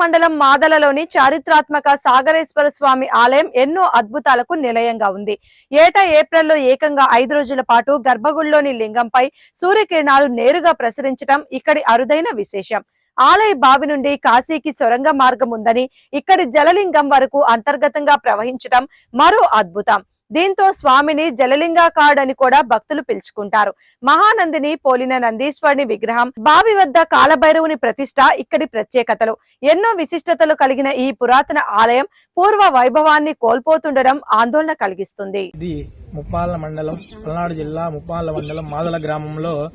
మండలం మాదలలోని చారిత్రాత్మక సాగరేశ్వర స్వామి ఆలయం ఎన్నో అద్భుతాలకు నిలయంగా ఉంది. ఏటా ఏప్రిల్లో ఏకంగా ఐదు రోజుల పాటు గర్భగుడిలోని లింగంపై సూర్యకిరణాలు నేరుగా ప్రసరించడం ఇక్కడి అరుదైన విశేషం. ఆలయ బావి నుండి కాశీకి సొరంగ మార్గం ఉందని ఇక్కడి జలలింగం వరకు అంతర్గతంగా ప్రవహించడం మరో అద్భుతం. దీంతో స్వామిని జలలింగాకాడ్ అని కూడా భక్తులు పిలుచుకుంటారు. మహానందిని పోలిన నందీశ్వరుని విగ్రహం బావి వద్ద కాలభైరవుని ప్రతిష్ట ఇక్కడి ప్రత్యేకతలు. ఎన్నో విశిష్టతలు కలిగిన ఈ పురాతన ఆలయం పూర్వ వైభవాన్ని కోల్పోతుండడం ఆందోళన కలిగిస్తుంది. ఇది ముప్పాళ్ళ మండలం పల్నాడు జిల్లా ముప్పాళ్ళ మండలం మాదల గ్రామంలో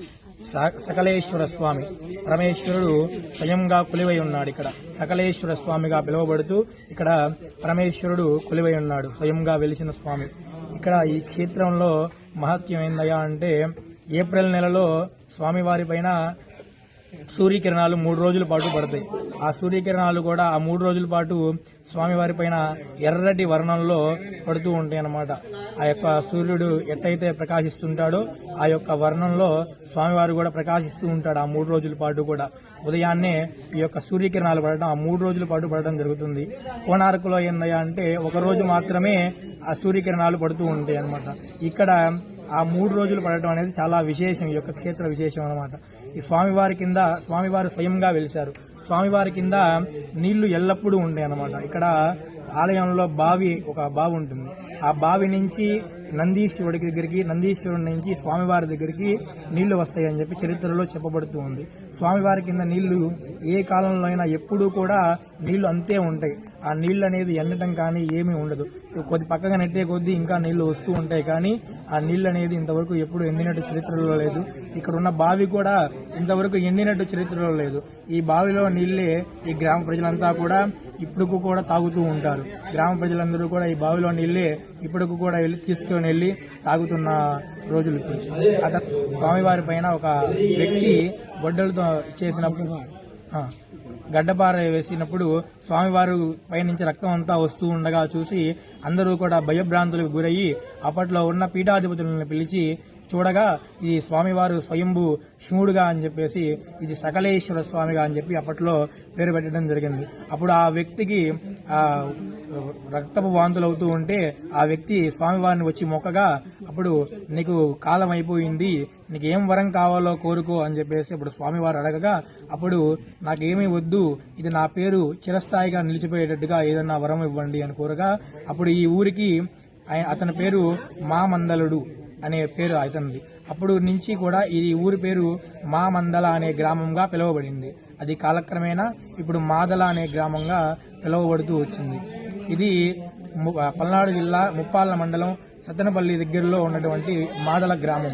స- సకలేశ్వర స్వామి. పరమేశ్వరుడు స్వయంగా కొలివై ఉన్నాడు ఇక్కడ. సకలేశ్వర స్వామిగా పిలువబడుతూ ఇక్కడ పరమేశ్వరుడు కొలివై ఉన్నాడు స్వయంగా వెలిసిన స్వామి. ఇక్కడ ఈ క్షేత్రంలో మహత్యం ఏందయ్యా అంటే ఏప్రిల్ నెలలో స్వామివారి పైన సూర్యకిరణాలు మూడు రోజుల పాటు పడతాయి. ఆ సూర్యకిరణాలు కూడా ఆ మూడు రోజుల పాటు స్వామివారి పైన ఎర్రటి వర్ణంలో పడుతూ ఉంటాయి అన్నమాట ఆ యొక్క సూర్యుడు ఎట్టయితే ప్రకాశిస్తుంటాడో ఆ యొక్క వర్ణంలో స్వామివారు కూడా ప్రకాశిస్తూ ఉంటాడు ఆ మూడు రోజుల పాటు కూడా. ఉదయాన్నే ఈ యొక్క సూర్యకిరణాలు పడటం ఆ మూడు రోజుల పాటు పడటం జరుగుతుంది. కోణార్కులో ఏందయ్యా అంటే ఒక రోజు మాత్రమే ఆ సూర్యకిరణాలు పడుతూ ఉంటాయి అన్నమాట. ఇక్కడ ఆ మూడు రోజులు పడటం అనేది చాలా విశేషం ఈ యొక్క క్షేత్ర విశేషం అన్నమాట. ఈ స్వామివారి కింద స్వామివారు స్వయంగా వెలిశారు. స్వామివారి కింద నీళ్ళు ఎల్లప్పుడూ ఉంటాయి అనమాట ఇక్కడ ఆలయంలో బావి ఒక బావి ఉంటుంది. ఆ బావి నుంచి నందీశ్వరుడి దగ్గరికి నందీశ్వరుడి నుంచి స్వామివారి దగ్గరికి నీళ్ళు వస్తాయని చెప్పి చరిత్రలో చెప్పబడుతూ ఉంది. స్వామివారి కింద నీళ్ళు ఏ కాలంలో అయినా ఎప్పుడూ కూడా నీళ్ళు అంతే ఉంటాయి. ఆ నీళ్ళు అనేది ఎండటం కానీ ఏమీ ఉండదు. కొద్ది పక్కగా నెట్టే కొద్దీ ఇంకా నీళ్ళు వస్తూ ఉంటాయి కానీ ఆ నీళ్ళు అనేది ఇంతవరకు ఎప్పుడు ఎండినట్టు చరిత్రలో లేదు. ఇక్కడ ఉన్న బావి కూడా ఇంతవరకు ఎండినట్టు చరిత్రలో లేదు. ఈ బావిలో నీళ్ళే ఈ గ్రామ ప్రజలంతా కూడా ఇప్పుడుకు కూడా తాగుతూ ఉంటారు గ్రామ ప్రజలందరూ కూడా ఈ బావిలో వెళ్ళి ఇప్పుడుకు కూడా వెళ్ళి తీసుకొని వెళ్ళి తాగుతున్న రోజులు ఇప్పుడు. అత స్వామివారి పైన ఒక వ్యక్తి గొడ్డలతో చేసినప్పుడు గడ్డపార వేసినప్పుడు స్వామివారు పైనుంచి రక్తం అంతా వస్తూ ఉండగా చూసి అందరూ కూడా భయభ్రాంతులకు గురయ్యి అప్పట్లో ఉన్న పీఠాధిపతులను పిలిచి చూడగా ఈ స్వామివారు స్వయంభు శివుడుగా అని చెప్పేసి ఇది సకలేశ్వర స్వామిగా అని చెప్పి అప్పట్లో పేరు పెట్టడం జరిగింది. అప్పుడు ఆ వ్యక్తికి రక్తపు వాంతులు అవుతూ ఉంటే ఆ వ్యక్తి స్వామివారిని వచ్చి మొక్కగా అప్పుడు నీకు కాలం అయిపోయింది నీకు ఏం వరం కావాలో కోరుకో అని చెప్పేసి అప్పుడు స్వామివారు అడగగా అప్పుడు నాకేమీ వద్దు ఇది నా పేరు చిరస్థాయిగా నిలిచిపోయేటట్టుగా ఏదన్నా వరం ఇవ్వండి అని కోరగా అప్పుడు ఈ ఊరికి అతని పేరు మామందలుడు అనే పేరు అతనిది అప్పుడు నుంచి కూడా ఈ ఊరి పేరు మామందల అనే గ్రామంగా పిలువబడింది. అది కాలక్రమేణా ఇప్పుడు మాదల అనే గ్రామంగా పిలువబడుతూ వచ్చింది. ఇది ము- పల్నాడు జిల్లా ముప్పాళ్ళ మండలం సత్తెనపల్లి దగ్గరలో ఉన్నటువంటి మాదల గ్రామం